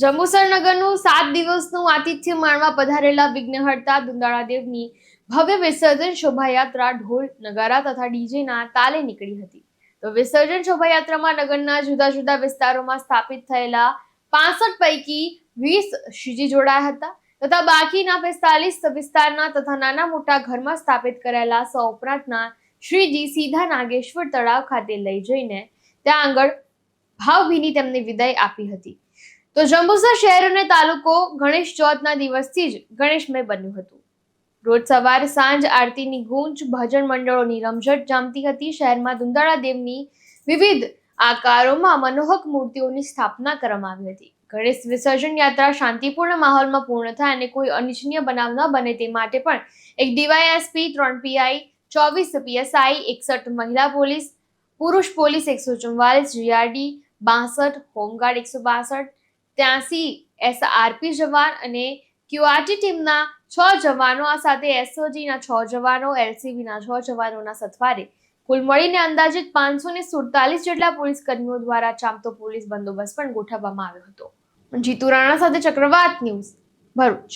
જંબુસર નગરનું સાત દિવસનું આતિથ્ય માણવા પધારેલા વિઘ્નહર્તા દુંદાળા દેવની ભવ્ય વિસર્જન શોભાયાત્રા ઢોલ, નગારા તથા ડીજેના તાલે નીકળી હતી. તો વિસર્જન શોભાયાત્રામાં નગરના જુદા જુદા વિસ્તારોમાં સ્થાપિત થયેલા પાસઠ પૈકી વીસ શ્રીજી જોડાયા હતા તથા બાકીના પિસ્તાલીસ વિસ્તારના તથા નાના મોટા ઘરમાં સ્થાપિત કરાયેલા સો ઉપરાંતના શ્રીજી સીધા નાગેશ્વર તળાવ ખાતે લઈ જઈને ત્યાં આગળ ભાવભીની તેમને વિદાય આપી હતી. તો જંબુસર શહેર અને તાલુકો ગણેશ ચોથના દિવસથી જ ગણેશમય બન્યું હતું. રોજ સવારે સાંજ આરતીની ગુંજ, ભજન મંડળોની રમઝટ જામતી હતી. શહેરમાં દુંદાળા દેવની વિવિધ આકારોમાં મનોહક મૂર્તિઓની સ્થાપના કરવામાં આવી હતી. ગણેશ વિસર્જન યાત્રા શાંતિપૂર્ણ માહોલમાં પૂર્ણ થાય અને કોઈ અનિચ્છનીય બનાવ ન બને તે માટે પણ એક ડીવાયએસપી, ત્રણ પીઆઈ, ચોવીસ પીએસઆઈ, એકસઠ મહિલા પોલીસ, પુરુષ પોલીસ એકસો ચુમ્વાલીસ જીઆરડી, બાસઠ, હોમગાર્ડ એકસો બાસઠ ત્યાંસી એસઆરપી જવાન અને ક્યુઆરટી ટીમના છ જવાનો, આ સાથે એસઓજીના છ જવાનો એલસીબીના છ જવાનોના સથવારે કુલ મળીને અંદાજિત પાંચસો ને સુડતાલીસ જેટલા પોલીસ કર્મીઓ દ્વારા ચાંપતો પોલીસ બંદોબસ્ત પણ ગોઠવવામાં આવ્યો હતો. જીતુ રાણા સાથે ચક્રવાત ન્યૂઝ ભરૂચ.